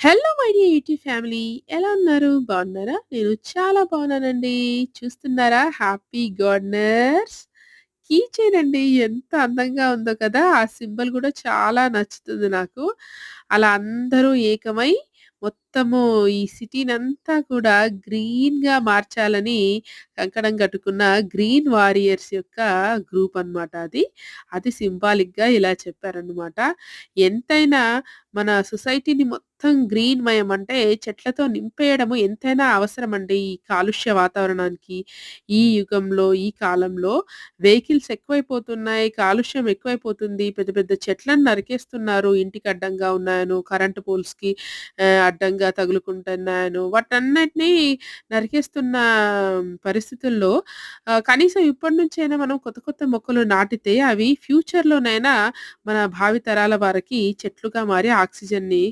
Hello my dear YouTube family. ఎలా ఉన్నారు? బాగున్నారా? నేను చాలా బాగున్నానండి. చూస్తున్నారా హ్యాపీ గార్డనర్స్ కీ చైన్ అండి. ఎంత అందంగా ఉందో కదా! ఆ సింబల్ కూడా చాలా నచ్చుతుంది నాకు. అలా అందరూ ఏకమై మొత్తము ఈ సిటీనంతా కూడా గ్రీన్‌గా మార్చాలని కంకణం కట్టుకున్న గ్రీన్ వారియర్స్ యొక్క గ్రూప్ అన్నమాట అది. అది సింబాలిక్‌గా ఇలా చెప్పారనమాట ఎంతైనా మన సొసైటీని మొత్తం మొత్తం గ్రీన్ మయం అంటే చెట్లతో నింపేయడము ఎంతైనా అవసరమండి. ఈ కాలుష్య వాతావరణానికి. ఈ యుగంలో, ఈ కాలంలో వెహికల్స్ ఎక్కువైపోతున్నాయి. కాలుష్యం ఎక్కువైపోతుంది. పెద్ద పెద్ద చెట్లను నరికేస్తున్నారు. ఇంటికి అడ్డంగా ఉన్నాయను కరెంట్ పోల్స్‌కి కి అడ్డంగా తగులుకుంటున్నాయను వాటన్నిటిని నరికేస్తున్న పరిస్థితుల్లో కనీసం ఇప్పటి నుంచైనా మనం కొత్త కొత్త మొక్కలు నాటితే అవి ఫ్యూచర్‌లోనైనా మన భావితరాల వారికి చెట్లుగా మారి ఆక్సిజన్‌ని